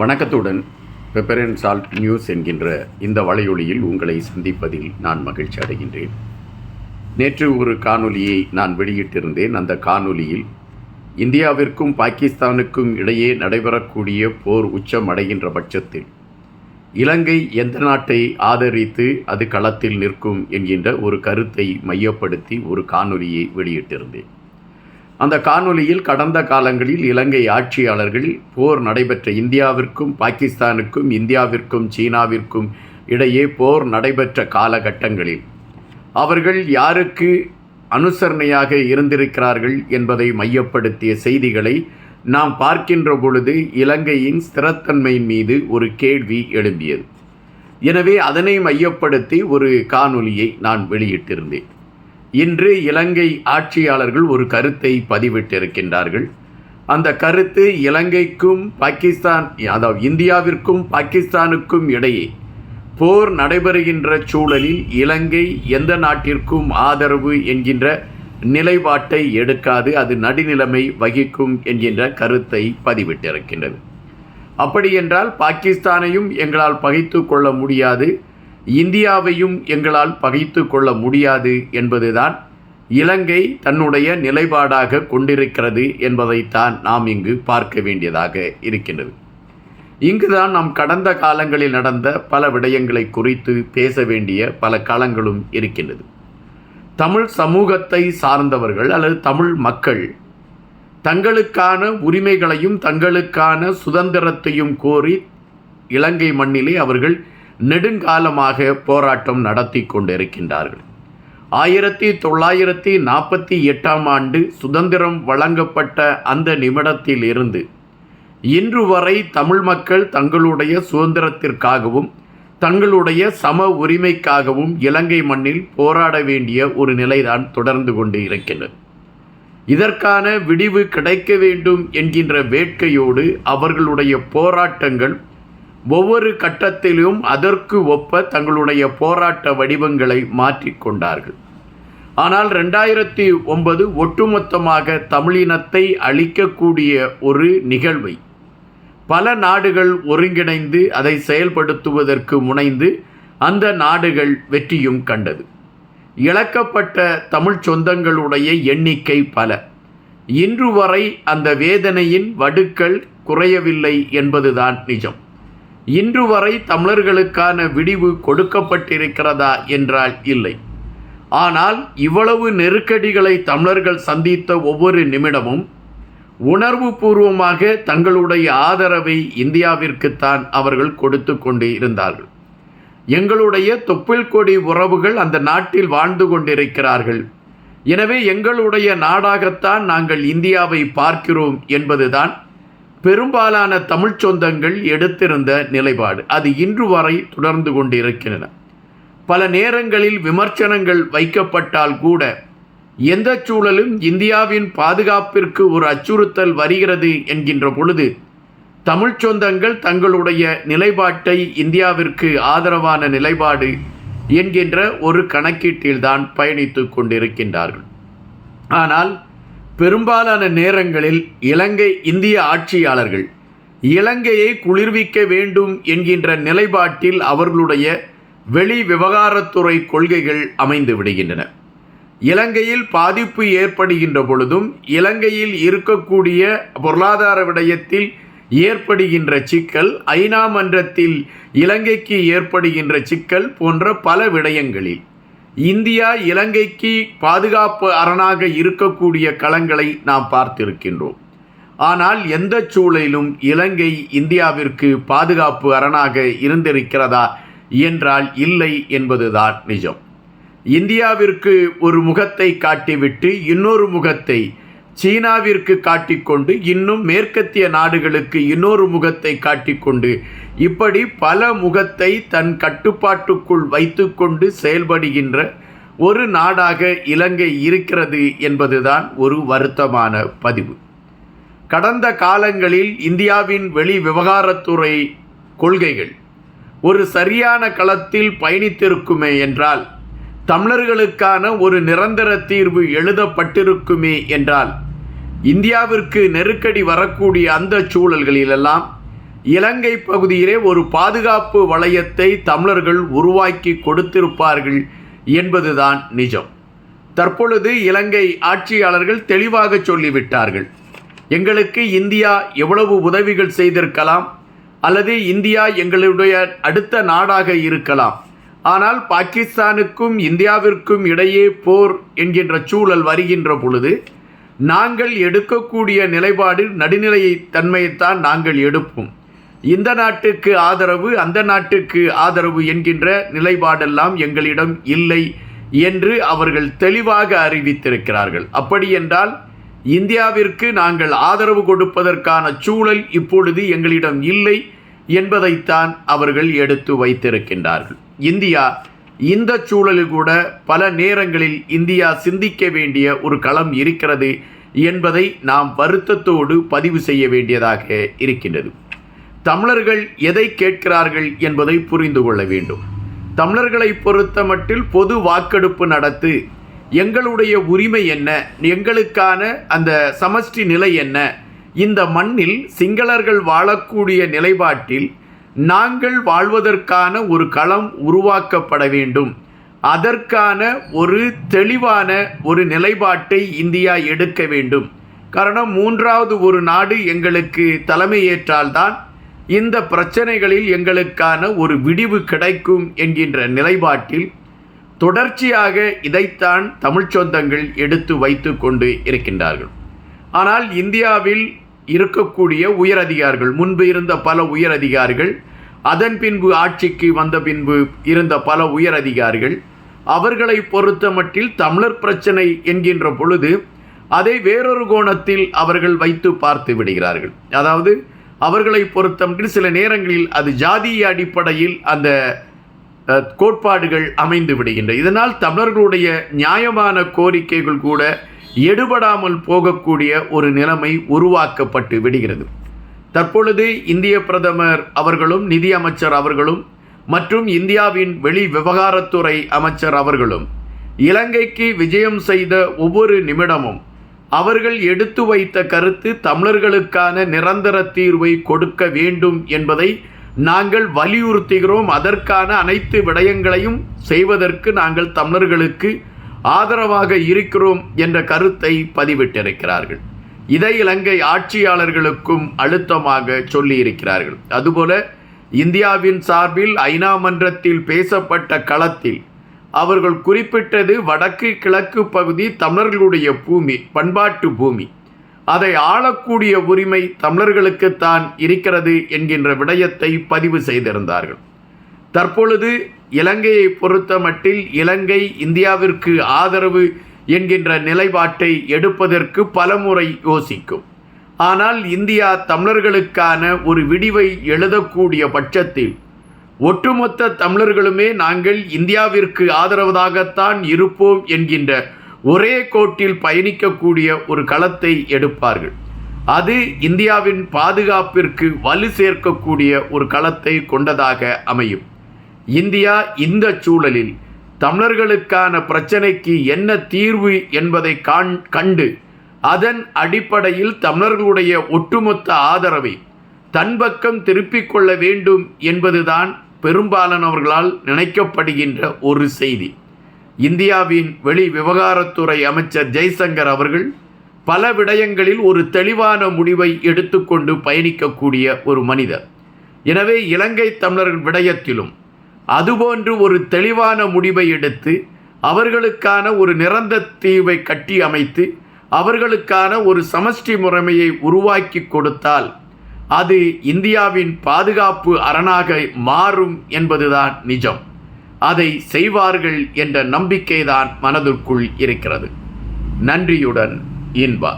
வணக்கத்துடன் pepper and salt news என்கின்ற இந்த வலையொலியில் உங்களை சந்திப்பதில் நான் மகிழ்ச்சி அடைகின்றேன். நேற்று ஒரு காணொலியை நான் வெளியிட்டிருந்தேன். அந்த காணொலியில் இந்தியாவிற்கும் பாகிஸ்தானுக்கும் இடையே நடைபெறக்கூடிய போர் உச்சம் அடைகின்ற பட்சத்தில் இலங்கை எந்த நாட்டை ஆதரித்து அது களத்தில் நிற்கும் என்கின்ற ஒரு கருத்தை மையப்படுத்தி ஒரு காணொலியை வெளியிட்டிருந்தேன். அந்த காணொலியில் கடந்த காலங்களில் இலங்கை ஆட்சியாளர்கள் போர் நடைபெற்ற இந்தியாவிற்கும் பாகிஸ்தானுக்கும் இந்தியாவிற்கும் சீனாவிற்கும் இடையே போர் நடைபெற்ற காலகட்டங்களில் அவர்கள் யாருக்கு அனுசரணையாக இருந்திருக்கிறார்கள் என்பதை மையப்படுத்திய செய்திகளை நாம் பார்க்கின்ற பொழுது இலங்கையின் ஸ்திரத்தன்மையின் மீது ஒரு கேள்வி எழும்பியது. எனவே அதனை மையப்படுத்தி ஒரு காணொலியை நான் வெளியிட்டிருந்தேன். இன்று இலங்கை ஆட்சியாளர்கள் ஒரு கருத்தை பதிவிட்டிருக்கின்றார்கள். அந்த கருத்து இலங்கைக்கும் பாகிஸ்தான் அதாவது இந்தியாவிற்கும் பாகிஸ்தானுக்கும் இடையே போர் நடைபெறுகின்ற சூழலில் இலங்கை எந்த நாட்டிற்கும் ஆதரவு என்கின்ற நிலைப்பாட்டை எடுக்காது அது நடுநிலைமை வகிக்கும் என்கின்ற கருத்தை பதிவிட்டிருக்கின்றது. அப்படியென்றால் பாகிஸ்தானையும் எங்களால் பகைத்து கொள்ள முடியாது. இந்தியாவையும் எங்களால் பகைத்து கொள்ள முடியாது என்பதுதான் இலங்கை தன்னுடைய நிலைப்பாடாக கொண்டிருக்கிறது என்பதைத்தான் நாம் இங்கு பார்க்க வேண்டியதாக இருக்கின்றது. இங்குதான் நாம் கடந்த காலங்களில் நடந்த பல விடயங்களை குறித்து பேச வேண்டிய பல களங்களும் இருக்கின்றது. தமிழ் சமூகத்தை சார்ந்தவர்கள் அல்லது தமிழ் மக்கள் தங்களுக்கான உரிமைகளையும் தங்களுக்கான சுதந்திரத்தையும் கோரி இலங்கை மண்ணிலே அவர்கள் நெடுங்காலமாக போராட்டம் நடத்தி கொண்டிருக்கின்றார்கள். ஆயிரத்தி தொள்ளாயிரத்தி நாற்பத்தி எட்டாம் ஆண்டு சுதந்திரம் வழங்கப்பட்ட அந்த நிமிடத்தில் இருந்து இன்று வரை தமிழ் மக்கள் தங்களுடைய சுதந்திரத்திற்காகவும் தங்களுடைய சம உரிமைக்காகவும் இலங்கை மண்ணில் போராட வேண்டிய ஒரு நிலைதான் தொடர்ந்து கொண்டு இருக்கின்றது. இதற்கான விடிவு கிடைக்க வேண்டும் என்கின்ற வேட்கையோடு அவர்களுடைய போராட்டங்கள் ஒவ்வொரு கட்டத்திலும் அதற்கு ஒப்ப தங்களுடைய போராட்ட வடிவங்களை மாற்றிக்கொண்டார்கள் ஆனால் ரெண்டாயிரத்தி ஒன்பது ஒட்டுமொத்தமாக தமிழினத்தை அழிக்கக்கூடிய ஒரு நிகழ்வை. பல நாடுகள் ஒருங்கிணைந்து அதை செயல்படுத்துவதற்கு முனைந்து அந்த நாடுகள் வெற்றியும் கண்டது. இழக்கப்பட்ட தமிழ் சொந்தங்களுடைய எண்ணிக்கை பல. இன்று வரை அந்த வேதனையின் வடுக்கள் குறையவில்லை என்பதுதான் நிஜம். இன்று வரை தமிழர்களுக்கான விடிவு கொடுக்கப்பட்டிருக்கிறதா என்றால் இல்லை. ஆனால் இவ்வளவு நெருக்கடிகளை தமிழர்கள் சந்தித்த ஒவ்வொரு நிமிடமும் உணர்வு பூர்வமாக தங்களுடைய ஆதரவை இந்தியாவிற்குத்தான் அவர்கள் கொடுத்து கொண்டு இருந்தார்கள். எங்களுடைய தொப்பில் கொடி உறவுகள் அந்த நாட்டில் வாழ்ந்து கொண்டிருக்கிறார்கள். எனவே எங்களுடைய நாடாகத்தான் நாங்கள் இந்தியாவை பார்க்கிறோம் என்பதுதான் பெரும்பாலான தமிழ்ச் சொந்தங்கள் எடுத்திருந்த நிலைப்பாடு. அது இன்று வரை தொடர்ந்து கொண்டிருக்கின்றன. பல நேரங்களில் விமர்சனங்கள் வைக்கப்பட்டால் கூட எந்த சூழலும் இந்தியாவின் பாதுகாப்பிற்கு ஒரு அச்சுறுத்தல் வருகிறது என்கின்ற பொழுது தமிழ்ச் சொந்தங்கள் தங்களுடைய நிலைப்பாட்டை இந்தியாவிற்கு ஆதரவான நிலைப்பாடு என்கின்ற ஒரு கணக்கீட்டில்தான் பயணித்து கொண்டிருக்கின்றார்கள். ஆனால் பெரும்பாலான நேரங்களில் இலங்கை இந்திய ஆட்சியாளர்கள் இலங்கையை குளிர்விக்க வேண்டும் என்கின்ற நிலைப்பாட்டில் அவர்களுடைய வெளி விவகாரத்துறை கொள்கைகள் அமைந்து விடுகின்றன. இலங்கையில் பாதிப்பு ஏற்படுகின்ற பொழுதும் இலங்கையில் இருக்கக்கூடிய பொருளாதார விடயத்தில் ஏற்படுகின்ற சிக்கல் ஐநா மன்றத்தில் இலங்கைக்கு ஏற்படுகின்ற சிக்கல் போன்ற பல விடயங்களில் இந்தியா இலங்கைக்கு பாதுகாப்பு அரணாக இருக்கக்கூடிய களங்களை நாம் பார்த்திருக்கின்றோம். ஆனால் எந்த சூழலிலும் இலங்கை இந்தியாவிற்கு பாதுகாப்பு அரணாக இருந்திருக்கிறதா என்றால் இல்லை என்பதுதான் நிஜம். இந்தியாவிற்கு ஒரு முகத்தை காட்டிவிட்டு இன்னொரு முகத்தை சீனாவிற்கு காட்டிக்கொண்டு இன்னும் மேற்கத்திய நாடுகளுக்கு இன்னொரு முகத்தை காட்டிக்கொண்டு இப்படி பல முகத்தை தன் கட்டுப்பாட்டுக்குள் வைத்துக்கொண்டு செயல்படுகின்ற ஒரு நாடாக இலங்கை இருக்கிறது என்பதுதான் ஒரு வருத்தமான பதிவு. கடந்த காலங்களில் இந்தியாவின் வெளி விவகாரத்துறை கொள்கைகள் ஒரு சரியான களத்தில் பயணித்திருக்குமே என்றால் தமிழர்களுக்கான ஒரு நிரந்தர தீர்வு எழுதப்பட்டிருக்குமே என்றால் இந்தியாவிற்கு நெருக்கடி வரக்கூடிய அந்த சூழல்களிலெல்லாம் இலங்கை பகுதியிலே ஒரு பாதுகாப்பு வளையத்தை தமிழர்கள் உருவாக்கி கொடுத்திருப்பார்கள் என்பதுதான் நிஜம். தற்பொழுது இலங்கை ஆட்சியாளர்கள் தெளிவாக சொல்லிவிட்டார்கள் எங்களுக்கு இந்தியா எவ்வளவு உதவிகள் செய்திருக்கலாம் அல்லது இந்தியா எங்களுடைய அடுத்த நாடாக இருக்கலாம். ஆனால் பாகிஸ்தானுக்கும் இந்தியாவிற்கும் இடையே போர் என்கின்ற சூழல் வருகின்ற பொழுது நாங்கள் எடுக்கக்கூடிய நிலைப்பாடு நடுநிலையை தன்மையைத்தான் நாங்கள் எடுப்போம். இந்த நாட்டுக்கு ஆதரவு அந்த நாட்டுக்கு ஆதரவு என்கின்ற நிலைப்பாடெல்லாம் எங்களிடம் இல்லை என்று அவர்கள் தெளிவாக அறிவித்திருக்கிறார்கள். அப்படி என்றால் இந்தியாவிற்கு நாங்கள் ஆதரவு கொடுப்பதற்கான சூழல் இப்பொழுது எங்களிடம் இல்லை என்பதைத்தான் அவர்கள் எடுத்து வைத்திருக்கின்றார்கள். இந்தியா. இந்த சூழலில் கூட பல நேரங்களில் இந்தியா சிந்திக்க வேண்டிய ஒரு களம் இருக்கிறது என்பதை நாம் வருத்தத்தோடு பதிவு செய்ய வேண்டியதாக இருக்கின்றது. தமிழர்கள் எதை கேட்கிறார்கள் என்பதை புரிந்து கொள்ள வேண்டும். தமிழர்களை பொறுத்த மட்டில் பொது வாக்கெடுப்பு நடத்து எங்களுடைய உரிமை என்ன எங்களுக்கான அந்த சமஷ்டி நிலை என்ன இந்த மண்ணில் சிங்களர்கள் வாழக்கூடிய நிலைப்பாட்டில் நாங்கள் வாழ்வதற்கான ஒரு களம் உருவாக்கப்பட வேண்டும். அதற்கான ஒரு தெளிவான ஒரு நிலைப்பாட்டை இந்தியா எடுக்க வேண்டும். காரணம் மூன்றாவது ஒரு நாடு எங்களுக்கு தலைமையேற்றால்தான் இந்த பிரச்சனைகளில் எங்களுக்கான ஒரு விடிவு கிடைக்கும் என்கின்ற நிலைப்பாட்டில் தொடர்ச்சியாக இதைத்தான் தமிழ்ச் சொந்தங்கள் எடுத்து வைத்து கொண்டு இருக்கின்றார்கள். ஆனால் இந்தியாவில் இருக்கக்கூடிய உயரதிகாரிகள் முன்பு இருந்த பல உயரதிகாரிகள் அதன் பின்பு ஆட்சிக்கு வந்த பின்பு இருந்த பல உயரதிகாரிகள் அவர்களை பொறுத்த மட்டில் தமிழர் பிரச்சனை என்கின்ற பொழுது அதை வேறொரு கோணத்தில் அவர்கள் வைத்து பார்த்து விடுகிறார்கள். அதாவது அவர்களை பொறுத்த மட்டில் சில நேரங்களில் அது ஜாதிய அடிப்படையில் அந்த கோட்பாடுகள் அமைந்து விடுகின்றன இதனால் தமிழர்களுடைய நியாயமான கோரிக்கைகள் கூட எடுபடாமல் போகக்கூடிய ஒரு நிலைமை உருவாக்கப்பட்டு விடுகிறது. தற்பொழுது இந்திய பிரதமர் அவர்களும் நிதி அமைச்சர் அவர்களும் மற்றும் இந்தியாவின் வெளி விவகாரத்துறை அமைச்சர் அவர்களும் இலங்கைக்கு விஜயம் செய்த ஒவ்வொரு நிமிடமும் அவர்கள் எடுத்து வைத்த கருத்து தமிழர்களுக்கான நிரந்தர தீர்வை கொடுக்க வேண்டும் என்பதை நாங்கள் வலியுறுத்துகிறோம். அதற்கான அனைத்து விடயங்களையும் செய்வதற்கு நாங்கள் தமிழர்களுக்கு ஆதரவாக இருக்கிறோம் என்ற கருத்தை பதிவிட்டிருக்கிறார்கள். இதை இலங்கை ஆட்சியாளர்களுக்கும் அழுத்தமாக சொல்லியிருக்கிறார்கள். அதுபோல இந்தியாவின் சார்பில் ஐநா மன்றத்தில் பேசப்பட்ட களத்தில் அவர்கள் குறிப்பிட்டது வடக்கு கிழக்கு பகுதி தமிழர்களுடைய பூமி பண்பாட்டு பூமி. அதை ஆளக்கூடிய உரிமை தமிழர்களுக்குத்தான் இருக்கிறது என்கின்ற விடயத்தை பதிவு செய்திருந்தார்கள். தற்பொழுது இலங்கையை பொறுத்த மட்டில் இலங்கை இந்தியாவிற்கு ஆதரவு என்கின்ற நிலைப்பாட்டை எடுப்பதற்கு பலமுறை யோசிக்கும். ஆனால் இந்தியா தமிழர்களுக்கான ஒரு விடிவை எழுதக்கூடிய பட்சத்தில் ஒட்டுமொத்த தமிழர்களுமே நாங்கள் இந்தியாவிற்கு ஆதரவதாகத்தான் இருப்போம் என்கின்ற ஒரே கோட்டில் பயணிக்கக்கூடிய ஒரு களத்தை எடுப்பார்கள். அது இந்தியாவின் பாதுகாப்பிற்கு வலு சேர்க்கக்கூடிய ஒரு களத்தை கொண்டதாக அமையும். இந்தியா இந்த சூழலில் தமிழர்களுக்கான பிரச்சனைக்கு என்ன தீர்வு என்பதை காண் கண்டு அதன் அடிப்படையில் தமிழர்களுடைய ஒட்டுமொத்த ஆதரவை தன் பக்கம் திருப்பிக் கொள்ள வேண்டும் என்பதுதான் பெரும்பாலானவர்களால் நினைக்கப்படுகின்ற ஒரு செய்தி. இந்தியாவின் வெளி விவகாரத்துறை அமைச்சர் ஜெய்சங்கர் அவர்கள் பல விடயங்களில் ஒரு தெளிவான முடிவை எடுத்துக்கொண்டு பயணிக்கக்கூடிய ஒரு மனிதர். எனவே இலங்கை தமிழர்கள் விடயத்திலும் அதுபோன்று ஒரு தெளிவான முடிவை எடுத்து அவர்களுக்கான ஒரு நிரந்தர தீவை கட்டி அமைத்து அவர்களுக்கான ஒரு சமஷ்டி முறைமையை உருவாக்கி கொடுத்தால் அது இந்தியாவின் பாதுகாப்பு அரணாக மாறும் என்பதுதான் நிஜம். அதை செய்வார்கள் என்ற நம்பிக்கைதான் மனதிற்குள் இருக்கிறது. நன்றியுடன் இன்பா.